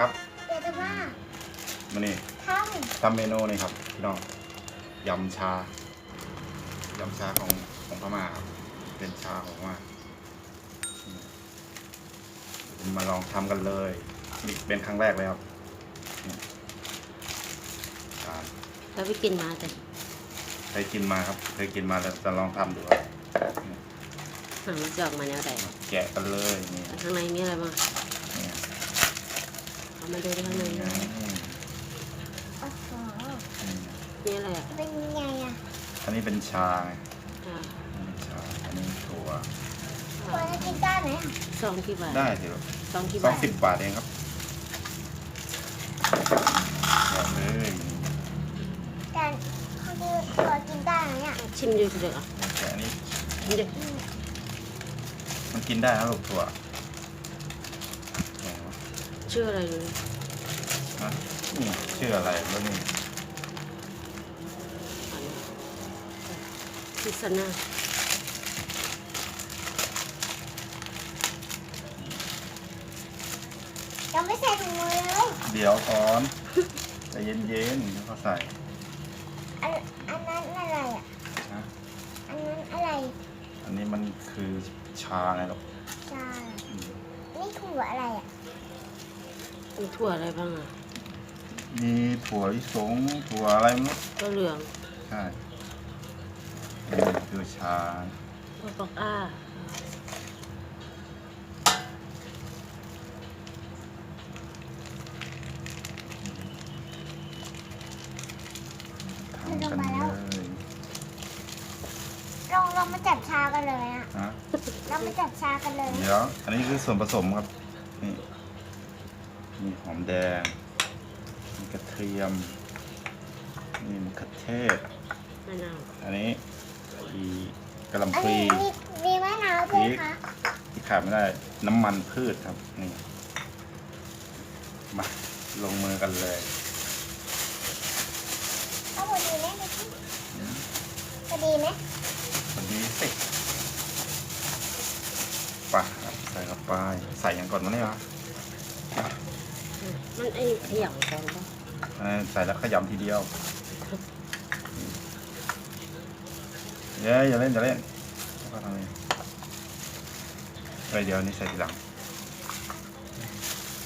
ครับเดี๋ยวจะมามานี่ททำเมนูนี่ครับพี่น้องยำชายำชาของของพม่าครับเป็นชาของพม่าอืมมาลองทำกันเลยนี่เป็นครั้งแรกเลยครับนี่ชาแล้วไปกินมาแต่เคยกินมาครับ เคยกินมาแล้วจะลองทำดูครับนี่หามันจะออกมาแนวไหนแกะกันเลยนี่ข้างในมีอะไรบ้างนี่เอา มาดูดิข้างในมีอะไรอืมำโอ้โหนี่มีอะไรอะเป็นยังไงอะอันนี้เป็นชาไงอ่าอันนี้ชา อันนี้ถั่ว ควรจะกินได้ไหมอะซองกี่บาทได้สิครับซองกี่สอบางทสิบบาทเองครับแบบเลยแต่เขาคือควรกินได้ไหมอะชิมดูสิเดี๋ยวอะแต่อันนี้ชิมดิอืมมันกินได้นะลูกถั่วไหนวะ ชื่ออะไรดูดิฮะนี่ชื่ออะไรแล้วนี่อันนี้พิซซ่าน่ายังไม่ใส่ถุงมือเลยเดี๋ยวก่อนใจเย็นๆเดี๋ยวเขาใส่อันอันนั้นอะไรอะ นะอันนั้นอะไรอันนี้มันคือชาไงลูกใช่อืมนี่ถั่วอะไรอะ มีถั่วอะไรบ้างอะมีถั่วลิสงถั่วอะไรไม่รู้ก็เหลืองใช่นี่คือชาถั่วปักอ้าทำกันเลยลองลองมาจับชากันเลยอะฮะ เรามาจับชากันเลย เดี๋ยว อันนี้คือส่วนผสมครับ นี่ มีหอมแดง มีกระเทียม มีมะเขือเทศ มะนาวอันนี้อีกระหลำอันปลีนี้มีมีมะนาวด้วยคะที่ขาดไม่ได้ น้ำมันพืชครับ นี่ มาลงมือกันเลยเอาพอดีไหมพี่พอดีไหมวันนี้สิไปะครับใส่เข้าไป ใส่อย่างก่อนมั้ยเนี่ยวะ มันไอ้ขยำก่อนปะอันนั้นใส่แล้วขยำทีเดียวเย้ยอย่าเล่นอย่าเล่นแล้วก็ทำเองเฮ้ยเดี๋ยวอันนี้ใส่ทีหลัง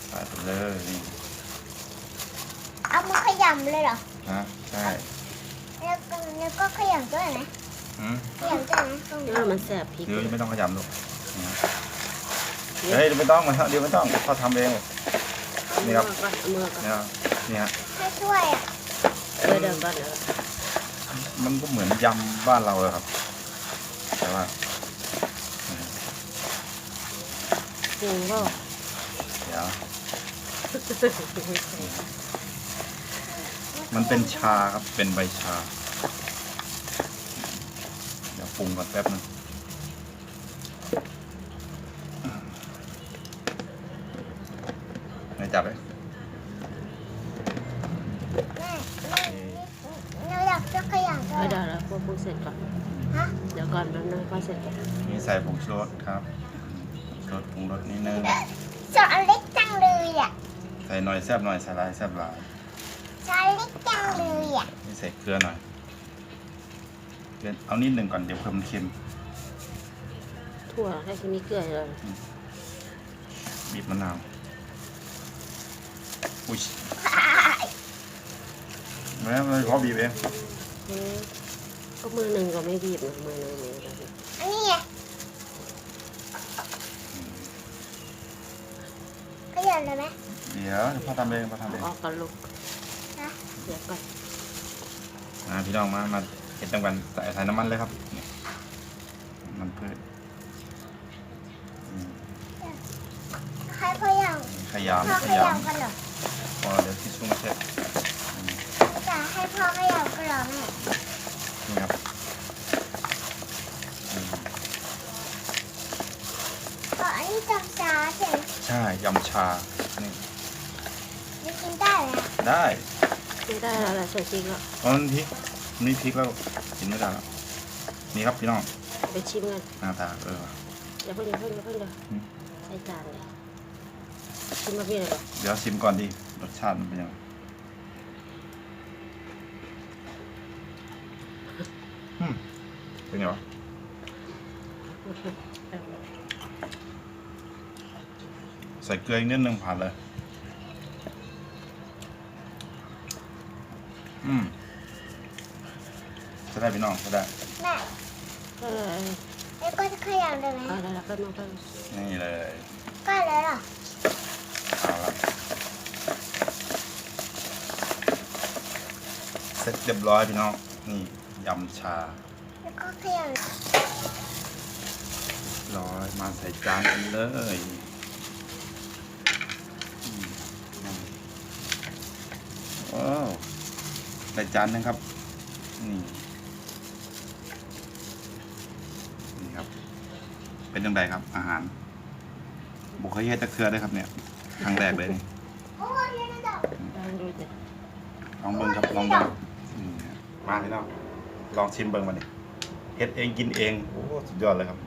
ใส่ไปเลยนี่เอามาขยำเลยเหรอนะใช่แล้วก็แล้วก็ขยำด้วยไหมอืมขยำด้วยไหมตรงเอนี้อมันแสบพริกเดี๋ยวไม่ต้องขยำหรอกนะเดี๋ยวเฮ้ยเดี๋ยวไม่ต้องมาเดี๋ยวไม่ต้องเขาทำเองเอา นี่มือครับก่อนเอามือก่อนเนี่ยเนี่ย ให้ช่วยอะเดี๋ยวเดี๋ยวก่อนเดี๋ยวมันก็เหมือนยำบ้านเราเลยครับ แต่ว่าอืมจริงก็เดี๋ยวมันเป็นชาครับ เป็นใบชา เดี๋ยวปรุงก่อนแป๊บนึงไหน จับเลยแม่แม่เราอยากจะขยำด้วไม่ยได้แล้วพวกพูดเสร็จก่อน ฮะเดี๋ยวก่อนแป๊บนึงพอเสร็จก่อนนี่ใส่ผงชูรสครับผงชูรสปรุงรสนิดนึงจอเล็กจังเลยอะใส่หน่อยแซ่บหน่อยใส่ลายแซ่บหลายจอเล็กจังเลยอะนี่ใส่เกลือหน่อยเกลือเอานิดหนึ่งก่อนเดี๋ยวเพิ่มเค็มถั่วให้ชิมีเกลือเลยบีบมะนาว อุ้ยแม่ไม่พอบีบเองเอ๊ะก็มือหนึ่งก็ไม่บีบนะมือหนึ่งมือก็บีบอันนี้ไงขยำเลยไหมเดี๋ยวพ่อทำเองพ่อทำเองออกกันลูกนะเดี๋ยวก่อนอ่าพี่น้องมามาเห็นตรงกันใส่ใส่น้ำมันเลยครับนี่น้ำมันพืชอืมใครขยขำยำพ่อขขยยำกันเหรอำ พอเดี๋ยวทิชชู่มาเช็ดอืมจะให้พ่อขยำกันเหรอแม่นี่ครับอืมก็อันนี้จำจ้าใช่ไหมใช่ยำชานี่นี่กินได้ไหมได้ไม่ได้แล้วแหละใส่พริกแล้วตอนพริกนี่พริกแล้วกินไม่ได้แล้วนี่ครับพี่น้องไปชิมกันหน้าตาเอออย่าเพิ่งอย่าเพิ่งอย่าเพิ่งเดี๋ยวอืมใส่จานเลย ชิมมาพี่หน่อยก่อนเดี๋ยวชิมก่อนดิรสชาติมันเป็นยังไงอืมเป็นไงวะใส่เกลืออีกนิดนึงผ่านเลย อืมจะได้พี่น้องจะได้ แม่เออแล้วก็จะขยำได้ไหมเอาแล้วแล้วก็มาก็นี่เลย ก็เลยเหรอ เอาละ เสร็จเรียบร้อยพี่น้องนี่ยำชาแล้วก็ขยำร้อยมาใส่จานกันเลยอืมว้าวใส่จานหนึงครับ นี่ นี่ครับ เป็นยังไงครับ อาหาร บุคคลเฮ็ดตะเคือได้ครับเนี่ย ครั้งแรกเลยนี่โอ้ยยังไม่จบลองดูสิลองเบิ้งครับ ลองเบิ้งอื มมาพี่น้องลองชิมเบิ้งมาดิเฮ็ดเองกินเองโอ้สุดยอดเลยครับ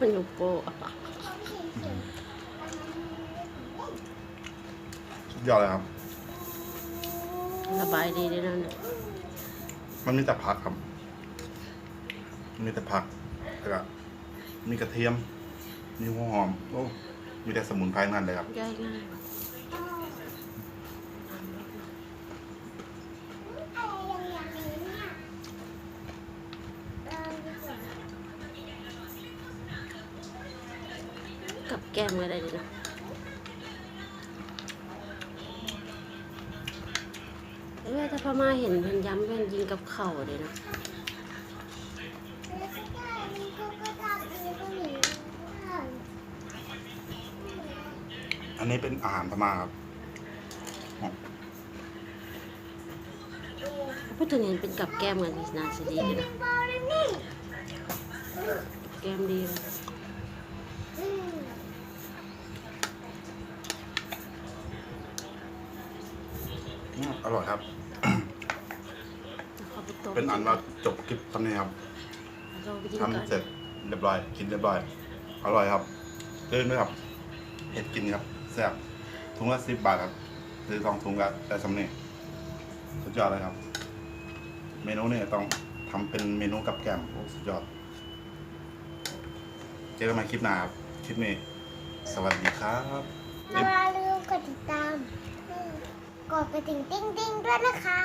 มันอยู่โป้สุดยอดเลยครับระบายดีด้วยนะเนี่ยมันมีแต่ผักครับมีแต่ผักแล้วก็มีกระเทียมมีหัวหอมโอ้ มีแต่สมุนไพรนั่นเลยครับง่ายง่ายกับแก้มก็ได้ดีนะเอ้ยถ้าพม่าเห็นเพิ่นย้ำเพิ่นยิงกับเข่าเลยนะ อันนี้เป็นอาหารพม่าครับพูดถึงเห็นเป็นกับแก้มกันนาสิดีเลยนะกับแก้มดีเลยอืมอร่อยครับเอาไปต้มเป็นอันว่าจบคลิปทำนี้ครับเราไปกินกันทำเสร็จเรียบร้อย กินเรียบร้อย อร่อยครับตื่นไหมครับเห็ดกินครับ แซ่บถุงละสิบบาทครับซื้อสองถุงก็ได้สำเนียสุดยอดเลยครับ เมนูนี้ต้องทำเป็นเมนูกับแกมโอ้สุดยอด เจอกันใหม่คลิปหน้าครับคลิปนี้ สวัสดีครับอย่าลืมกดติดตาม กดกระดิ่งติ้งๆด้วยนะคะ